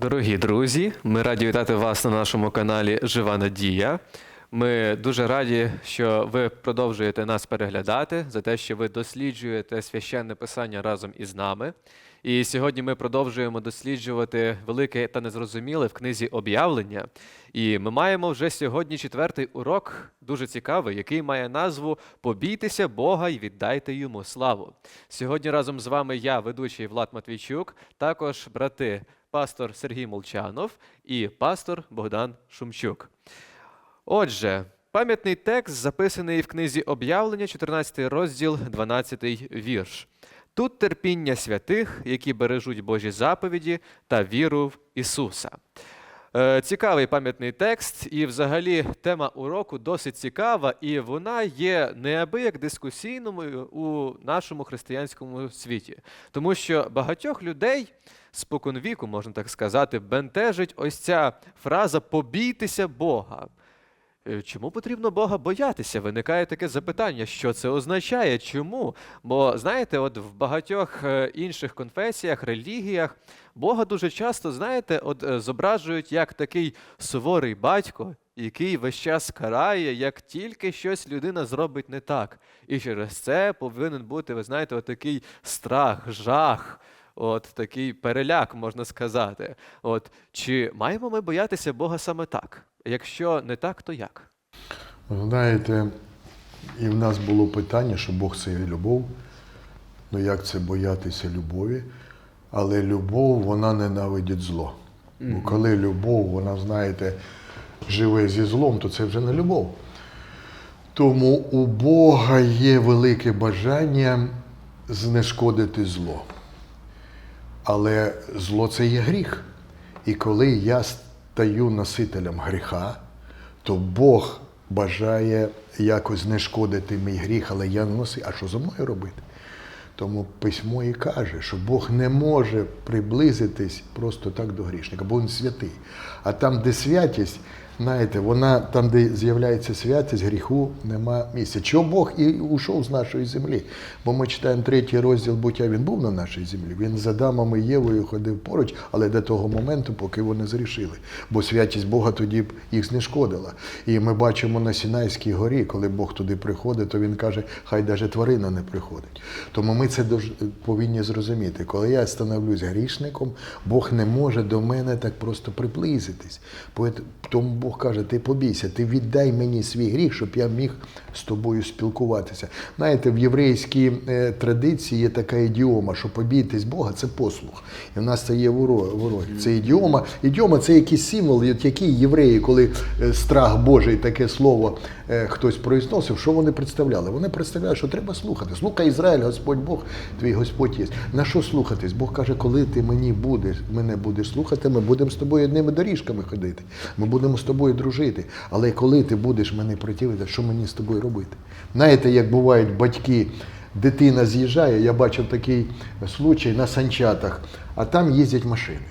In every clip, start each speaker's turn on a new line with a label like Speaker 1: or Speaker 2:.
Speaker 1: Дорогі друзі, ми раді вітати вас на нашому каналі Жива Надія. Ми дуже раді, що ви продовжуєте нас переглядати, за те, що ви досліджуєте священне писання разом із нами. І сьогодні ми продовжуємо досліджувати велике та незрозуміле в книзі об'явлення. І ми маємо вже сьогодні четвертий урок, дуже цікавий, який має назву Побійтеся Бога і віддайте йому славу. Сьогодні разом з вами я, ведучий Влад Матвійчук, також брати пастор Сергій Молчанов і пастор Богдан Шумчук. Отже, пам'ятний текст записаний в книзі об'явлення, 14 розділ, 12 вірш. Тут терпіння святих, які бережуть Божі заповіді та віру в Ісуса. Е, Цікавий пам'ятний текст, і взагалі тема уроку досить цікава, і вона є неабияк дискусійною у нашому християнському світі. Тому що багатьох людей споконвіку, можна так сказати, бентежить ось ця фраза побійтеся Бога. Е, Чому потрібно Бога боятися? Виникає таке запитання, що це означає? Чому? Бо знаєте, от в багатьох е, інших конфесіях, релігіях Бога дуже часто, знаєте, от е, зображують як такий суворий батько, який весь час карає, як тільки щось людина зробить не так. І через це повинен бути, ви знаєте, такий страх, жах. От такий переляк, можна сказати. От чи маємо ми боятися Бога саме так? Якщо не так, то як?
Speaker 2: Ви Знаєте, і в нас було питання, що Бог це є любов. Ну як це боятися любові? Але любов, вона ненавидить зло. Бо коли любов, вона, знаєте, живе зі злом, то це вже не любов. Тому у Бога є велике бажання знешкодити зло. Але зло це є гріх. І коли я стаю носителем гріха, то Бог бажає якось знешкодити мій гріх, але я не носив. А що зо мною робити? Тому письмо і каже, що Бог не може приблизитись просто так до грішника, бо він святий. А там, де святість, знаєте, вона там, де з'являється святість, гріху нема місця. Чого Бог і ушов з нашої землі? Бо ми читаємо третій розділ буття, він був на нашій землі. Він за дамами Євою ходив поруч, але до того моменту, поки вони зрішили. Бо святість Бога тоді б їх знешкодила. І ми бачимо на Сінайській горі, коли Бог туди приходить, то він каже, хай навіть тварина не приходить. Тому ми це повинні зрозуміти. Коли я становлюсь грішником, Бог не може до мене так просто приблизитись. Тому Бог каже: ти побійся, ти віддай мені свій гріх, щоб я міг з тобою спілкуватися. Знаєте, в єврейській е, традиції є така ідіома, що побійтесь Бога це послух. І в нас це є воро- вороги. Це ідіома. Ідіома це якийсь символ, які євреї, коли е, страх Божий, таке слово е, хтось произносив, що вони представляли? Вони представляли, що треба слухати. Слухай Ізраїль, Господь Бог, твій Господь є. На що слухатись? Бог каже, коли ти мені будеш, мене будеш слухати, ми будемо з тобою одними доріжками ходити. Ми будемо з тобою дружити. Але коли ти будеш мене противити, що мені з тобою робити? Знаєте, як бувають батьки, дитина з'їжджає, я бачив такий случай на санчатах, а там їздять машини.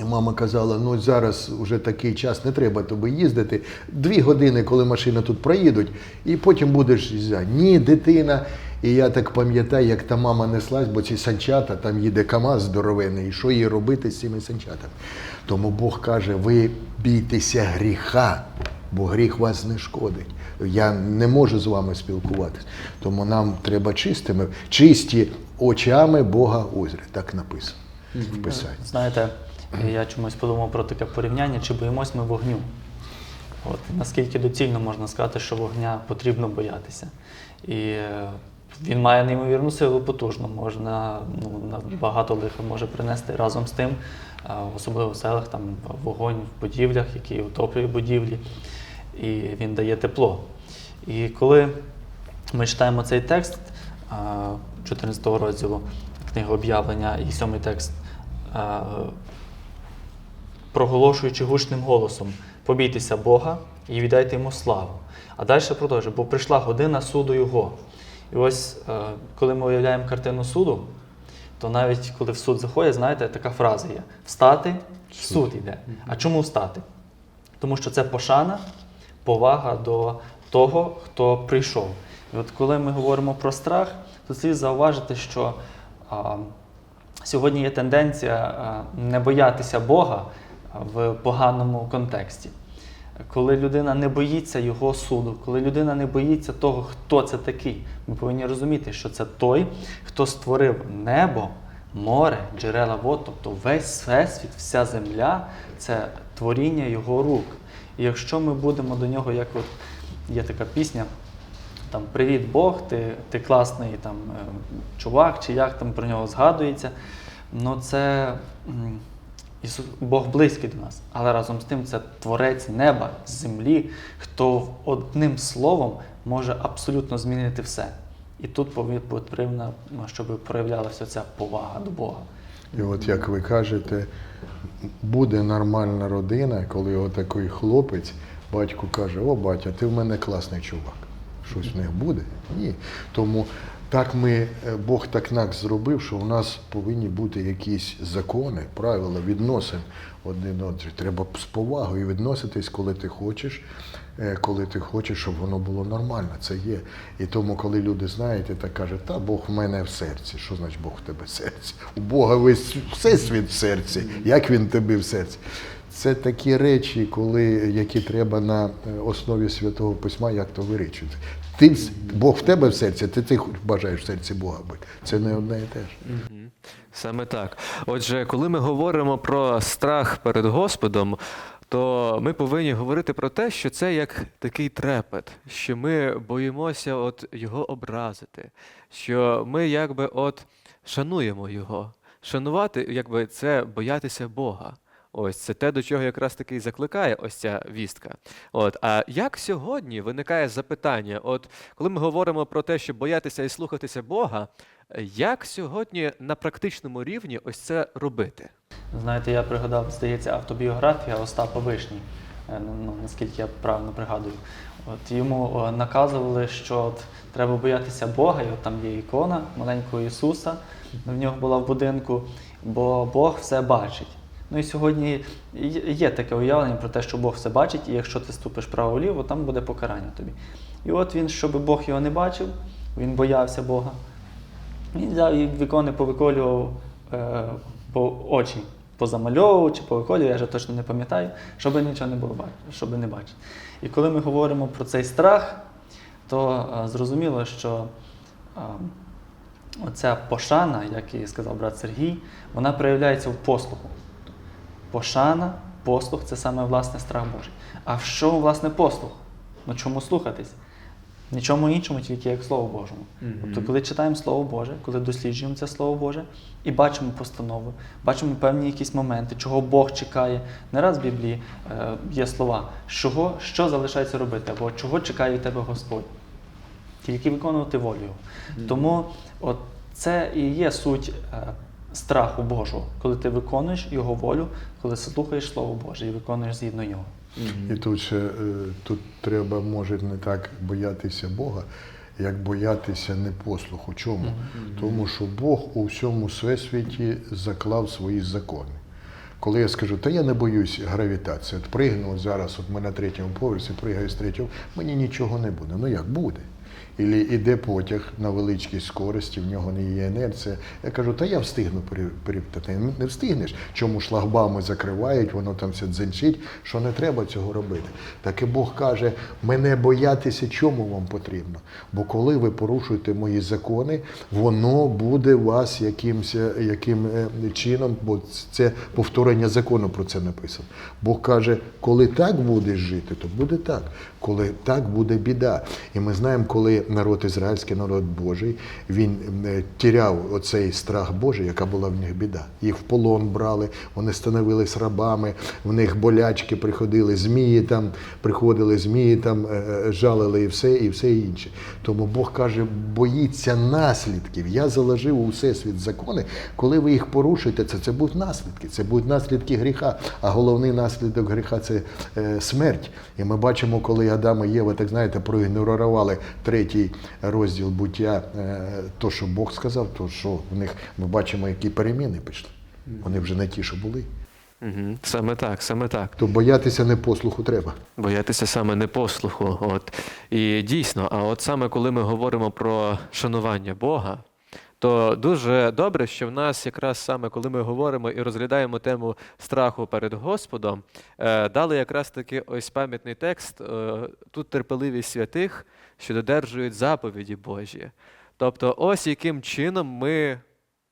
Speaker 2: І мама казала: ну зараз вже такий час, не треба тобі їздити. Дві години, коли машини тут проїдуть, і потім будеш. Ні, дитина. І я так пам'ятаю, як та мама неслась, бо ці санчата, там їде КАМАЗ здоровений, і що їй робити з цими санчатами. Тому Бог каже: ви бійтеся гріха, бо гріх вас не шкодить. Я не можу з вами спілкуватися. Тому нам треба чистими, чисті очами Бога узрі. Так написано в Писанні.
Speaker 3: Знаєте, я чомусь подумав про таке порівняння, чи боїмось ми вогню. От, наскільки доцільно можна сказати, що вогня потрібно боятися. І е, він має неймовірну силу потужну, можна ну, багато лиха може принести разом з тим, особливо в селах, там вогонь в будівлях, який утоплює будівлі, і він дає тепло. І коли ми читаємо цей текст е, 14 розділу книги об'явлення і сьомий текст, проголошуючи гучним голосом: побійтеся Бога і віддайте йому славу. А далі продовжує, бо прийшла година суду Його. І ось е, коли ми уявляємо картину суду, то навіть коли в суд заходять, знаєте, така фраза є: встати, суд йде. А чому встати? Тому що це пошана, повага до того, хто прийшов. І от коли ми говоримо про страх, то слід зауважити, що а, сьогодні є тенденція е, не боятися Бога в поганому контексті. Коли людина не боїться його суду, коли людина не боїться того, хто це такий, ми повинні розуміти, що це той, хто створив небо, море, джерела вод, тобто весь всесвіт, вся земля це творіння його рук. І якщо ми будемо до нього, як от є така пісня, там Привіт Бог, ти, ти класний там, е, чувак, чи як там про нього згадується. Ну це Ісус, Бог близький до нас, але разом з тим це творець неба, землі, хто одним словом може абсолютно змінити все. І тут потрібно, ну, щоб проявлялася ця повага до Бога.
Speaker 2: І от як ви кажете, буде нормальна родина, коли отакий хлопець, батько каже: О, батя, ти в мене класний чувак. Щось в них буде? Ні. Тому так ми, е, Бог так нас зробив, що у нас повинні бути якісь закони, правила відносин один одного. Треба з повагою відноситись, коли ти хочеш, е, коли ти хочеш, щоб воно було нормально. Це є. І тому, коли люди знаєте, так кажуть, та Бог в мене в серці. Що значить Бог в тебе в серці? У Бога весь всесвіт в серці. Як він тебе в серці? Це такі речі, коли, які треба на е, основі святого письма, як то вирішити. Ти Бог в тебе в серці, ти, ти бажаєш в серці Бога бути. Це не одне і те ж.
Speaker 1: Саме так. Отже, коли ми говоримо про страх перед Господом, то ми повинні говорити про те, що це як такий трепет, що ми боїмося от його образити, що ми якби от шануємо його. Шанувати, якби це боятися Бога. Ось це те, до чого якраз таки і закликає ось ця вістка. От, а як сьогодні виникає запитання? От коли ми говоримо про те, щоб боятися і слухатися Бога, як сьогодні на практичному рівні ось це робити?
Speaker 3: Знаєте, я пригадав, здається, автобіографія Остапа Вишні, е, ну, наскільки я правильно пригадую. От йому е, наказували, що от треба боятися Бога, і от там є ікона маленького Ісуса, в нього була в будинку, бо Бог все бачить. Ну і сьогодні є- таке уявлення про те, що Бог все бачить, і якщо ти ступиш право-ліво, там буде покарання тобі. І от він, щоб Бог його не бачив, він боявся Бога. Він взяв і вікони повиколював е, по очі, позамальовував чи повиколював, я вже точно не пам'ятаю, щоб нічого не було щоб не бачити. І коли ми говоримо про цей страх, то е, зрозуміло, що е, оця пошана, як і сказав брат Сергій, вона проявляється в послуху. Пошана, послух це саме власне страх Божий. А в що власне послух? Ну чому слухатись? Нічому іншому, тільки як Слово Божому. Тобто, коли читаємо Слово Боже, коли досліджуємо це Слово Боже і бачимо постанови, бачимо певні якісь моменти, чого Бог чекає. Не раз в Біблії е, є слова, чого, що залишається робити, або чого чекає від тебе Господь. Тільки виконувати волю Його. Тому от це і є суть е, страху Божого, коли ти виконуєш Його волю, коли слухаєш Слово Боже і виконуєш згідно Його.
Speaker 2: І тут ще е, тут треба, може, не так боятися Бога, як боятися непослуху. Чому? Тому що Бог у всьому всесвіті заклав свої закони. Коли я скажу, та я не боюсь гравітації, от пригну зараз, от ми на третьому поверсі, пригаю з третього, мені нічого не буде. Ну як буде? Ілі іде потяг на величкій скорості, в нього не є інерція. Я кажу, та я встигну пере- перептати. «Ну, Не встигнеш. Чому шлагбами закривають, воно там все дзенчить, що не треба цього робити. Так і Бог каже, мене боятися, чому вам потрібно? Бо коли ви порушуєте мої закони, воно буде вас якимсь, е, яким е, чином, бо це повторення закону про це написано. Бог каже, коли так будеш жити, то буде так. Коли так буде біда. І ми знаємо, коли народ ізраїльський, народ Божий, він е, тіряв оцей страх Божий, яка була в них біда. Їх в полон брали, вони становились рабами, в них болячки приходили, змії там приходили, змії там е, е, жалили і все, і все інше. Тому Бог каже, боїться наслідків. Я заложив у всесвіт закони. Коли ви їх порушуєте, це, це будуть наслідки. Це будуть наслідки гріха. А головний наслідок гріха це смерть. І ми бачимо, коли Адам і Єва, так знаєте, проігнорували третій розділ буття, е, то, що Бог сказав, то що в них ми бачимо, які переміни пішли. Вони вже не ті, що були.
Speaker 1: Угу. Саме так, саме так.
Speaker 2: То боятися непослуху треба.
Speaker 1: Боятися саме непослуху. От. І дійсно, а от саме коли ми говоримо про шанування Бога, то дуже добре, що в нас якраз саме коли ми говоримо і розглядаємо тему страху перед Господом, е, дали якраз таки ось пам'ятний текст. е, Тут терпеливість святих, що додержують заповіді Божі. Тобто, ось яким чином ми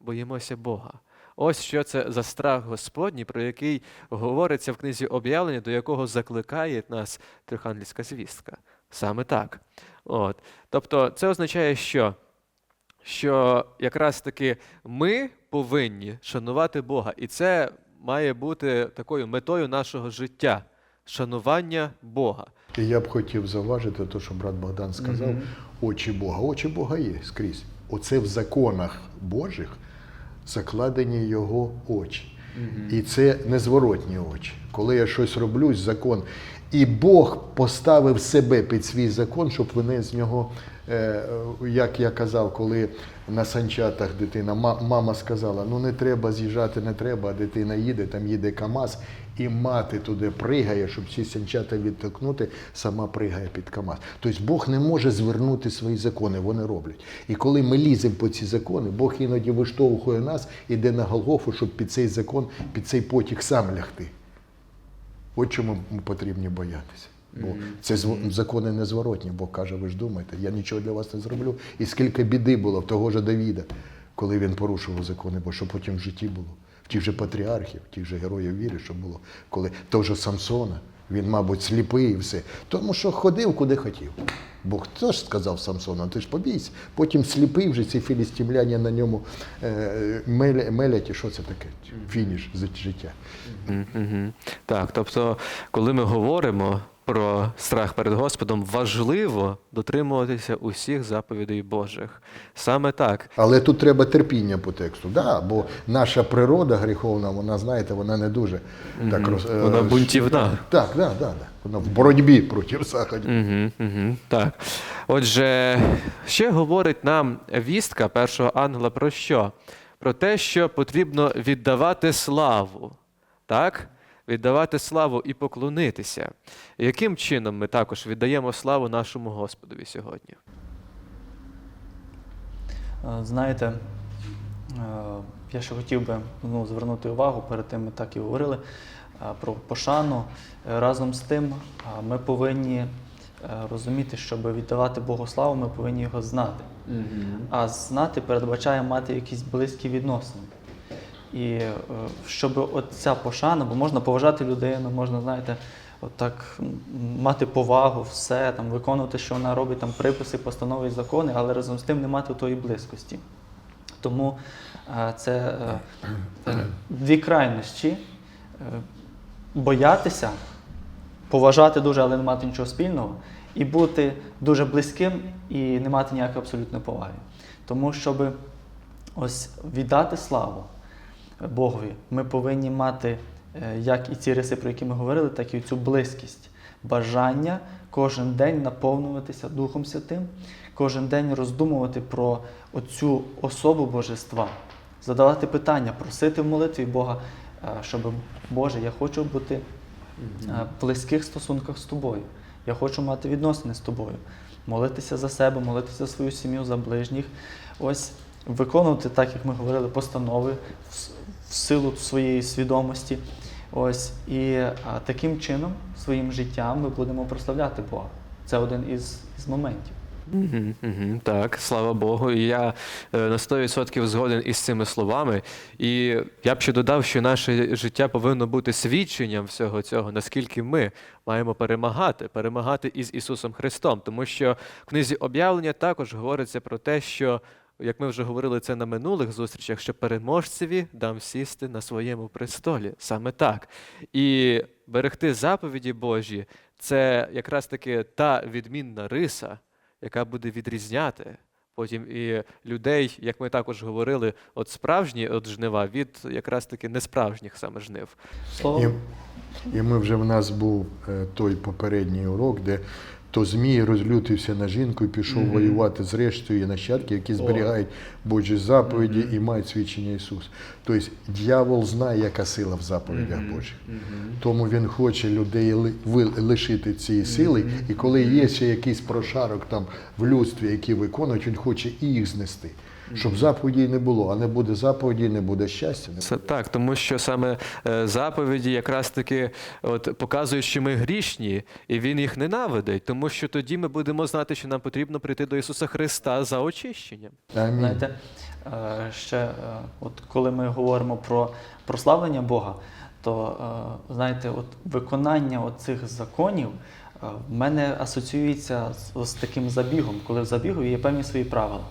Speaker 1: боїмося Бога. Ось що це за страх Господній, про який говориться в книзі об'явлення, до якого закликає нас Трихангельська звістка. Саме так. От. Тобто, це означає, що? Що якраз таки ми повинні шанувати Бога. І це має бути такою метою нашого життя шанування Бога.
Speaker 2: І я б хотів зауважити те, що брат Богдан сказав, очі Бога. Очі Бога є скрізь. Оце в законах Божих закладені його очі. І це незворотні очі. Коли я щось роблю, закон. І Бог поставив себе під свій закон, щоб вони з нього, е, як я казав, коли на санчатах дитина, мама сказала, ну не треба з'їжджати, не треба, а дитина їде, там їде КАМАЗ, і мати туди пригає, щоб ці санчата відтикнути, сама пригає під КАМАЗ. Тобто Бог не може звернути свої закони, вони роблять. І коли ми ліземо по ці закони, Бог іноді виштовхує нас, іде на Голгофу, щоб під цей закон, під цей потік сам лягти. От чому потрібно боятися. Бо це закони незворотні. Бог каже, ви ж думаєте, я нічого для вас не зроблю. І скільки біди було в того ж Давіда, коли він порушував закони, бо що потім в житті було. В тих же патріархів, в тих же героїв віри, що було, коли того ж Самсона, він, мабуть, сліпий і все. Тому що ходив куди хотів. Бог ж сказав Самсону, ти ж побійся. Потім сліпий вже ці філістімляні на ньому е, мелять, і що це таке? Фініш життя. життя.
Speaker 1: Угу. Так, тобто, коли ми говоримо про страх перед Господом, важливо дотримуватися усіх заповідей Божих. Саме так.
Speaker 2: Але тут треба терпіння по тексту. Да, бо наша природа гріховна, вона, знаєте, вона не дуже так роз... е,
Speaker 1: Вона бунтівна.
Speaker 2: Так, да, да, да. Вона в боротьбі проти заходів.
Speaker 1: Угу, угу, так. Отже, ще говорить нам вістка першого ангела про що? Про те, що потрібно віддавати славу. Так? Віддавати славу і поклонитися. Яким чином ми також віддаємо славу нашому Господові сьогодні?
Speaker 3: Е, Знаєте, е, я ще хотів би ну, звернути увагу перед тим, ми так і говорили е, про пошану. Разом з тим, ми повинні розуміти, щоб віддавати Богу славу, ми повинні його знати. А знати передбачає мати якісь близькі відносини. І е, щоб от ця пошана, бо можна поважати людину, можна, знаєте, от так мати повагу, все, там, виконувати, що вона робить, там, приписи, постанови і закони, але разом з тим не мати тої близькості. Тому е, це е, дві крайності. Боятися, поважати дуже, але не мати нічого спільного, і бути дуже близьким і не мати ніякої абсолютної поваги. Тому, щоб ось віддати славу Богові, ми повинні мати е, як і ці риси, про які ми говорили, так і цю близькість, бажання кожен день наповнюватися Духом Святим, кожен день роздумувати про оцю особу Божества, задавати питання, просити в молитві Бога, е, щоб Боже, я хочу бути е, в близьких стосунках з тобою. Я хочу мати відносини з тобою, молитися за себе, молитися за свою сім'ю, за ближніх. Ось виконувати, так як ми говорили, постанови в, силу своєї свідомості. Ось і а, таким чином, своїм життям, ми будемо прославляти Бога. Це один із, із моментів.
Speaker 1: Угу, угу, так, слава Богу. І я е, на 100% згоден із цими словами. І я б ще додав, що наше життя повинно бути свідченням всього цього, наскільки ми маємо перемагати, перемагати із Ісусом Христом. Тому що в книзі об'явлення також говориться про те, що. Як ми вже говорили це на минулих зустрічах, що переможцеві дам сісти на своєму престолі. Саме так. І берегти заповіді Божі це якраз таки та відмінна риса, яка буде відрізняти потім і людей, як ми також говорили, от справжні от жнива від якраз таки несправжніх саме жнив.
Speaker 2: І, і ми вже в нас був е, той попередній урок, де то Змій розлютився на жінку і пішов воювати з рештою і нащадки, які зберігають Божі заповіді і мають свідчення Ісуса. Тобто дьявол знає, яка сила в заповідях Божих. Тому він хоче людей лишити цієї сили, і коли є ще якийсь прошарок там в людстві, які виконують, він хоче і їх знести. Щоб заповідей не було. А не буде заповідей, не буде щастя. не
Speaker 1: Це так, тому що саме е, заповіді якраз таки от, показують, що ми грішні, і він їх ненавидить, тому що тоді ми будемо знати, що нам потрібно прийти до Ісуса Христа за очищенням.
Speaker 2: Амінь.
Speaker 3: Знаєте, е, ще е, от коли ми говоримо про прославлення Бога, то знаєте, от виконання цих законів в мене асоціюється з, з таким забігом, коли в забігу є певні свої правила.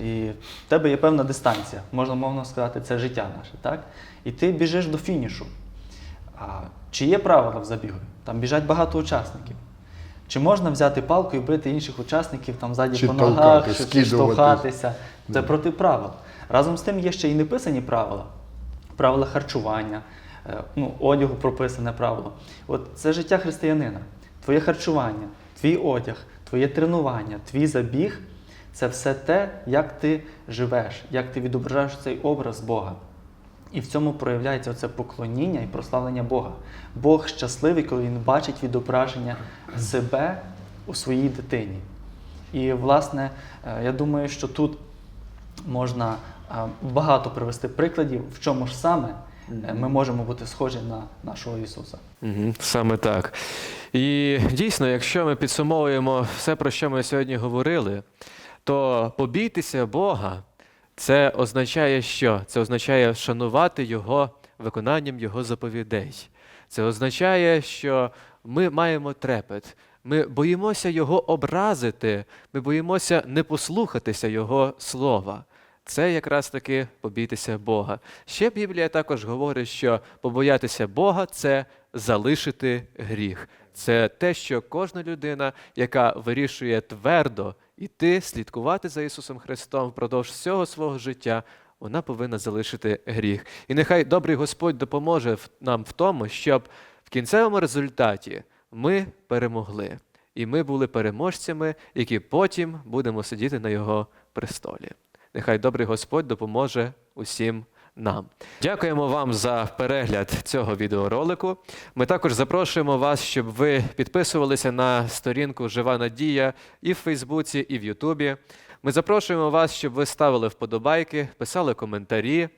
Speaker 3: І в тебе є певна дистанція, можна мовно сказати, це життя наше, так? І ти біжиш до фінішу. А чи є правила в забігу? Там біжать багато учасників. Чи можна взяти палку і бити інших учасників там ззаді
Speaker 2: Чи
Speaker 3: по ногах,
Speaker 2: толкати,
Speaker 3: чи, штовхатися? Це проти правил. Разом з тим є ще й неписані правила, правила харчування, е, ну, одягу прописане правило. От це життя християнина. Твоє харчування, твій одяг, твоє тренування, твій забіг це все те, як ти живеш, як ти відображаєш цей образ Бога. І в цьому проявляється оце поклоніння і прославлення Бога. Бог щасливий, коли він бачить відображення себе у своїй дитині. І, власне, е, я думаю, що тут можна е, багато привести прикладів, в чому ж саме е, ми можемо бути схожі на нашого Ісуса.
Speaker 1: Саме так. І дійсно, якщо ми підсумовуємо все, про що ми сьогодні говорили, то побійтеся Бога, це означає що? Це означає шанувати Його виконанням Його заповідей. Це означає, що ми маємо трепет. Ми боїмося Його образити, ми боїмося не послухатися Його слова. Це якраз таки побійтеся Бога. Ще Біблія також говорить, що побоятися Бога це залишити гріх. Це те, що кожна людина, яка вирішує твердо іти, слідкувати за Ісусом Христом впродовж всього свого життя, вона повинна залишити гріх. І нехай добрий Господь допоможе нам в тому, щоб в кінцевому результаті ми перемогли. І ми були переможцями, які потім будемо сидіти на його престолі. Нехай добрий Господь допоможе усім нам. Дякуємо вам за перегляд цього відеоролику. Ми також запрошуємо вас, щоб ви підписувалися на сторінку Жива Надія і в Фейсбуці, і в Ютубі. Ми запрошуємо вас, щоб ви ставили вподобайки, писали коментарі.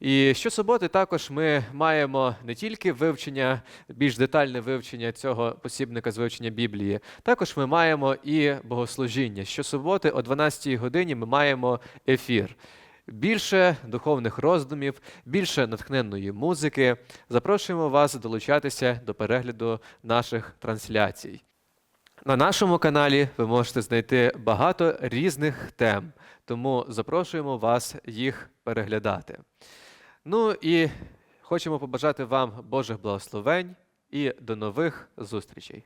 Speaker 1: І щосуботи також ми маємо не тільки вивчення, більш детальне вивчення цього посібника з вивчення Біблії, також ми маємо і богослужіння. Щосуботи о 12-й годині ми маємо ефір. Більше духовних роздумів, більше натхненної музики. Запрошуємо вас долучатися до перегляду наших трансляцій. На нашому каналі ви можете знайти багато різних тем, тому запрошуємо вас їх переглядати. Ну і хочемо побажати вам Божих благословень і до нових зустрічей.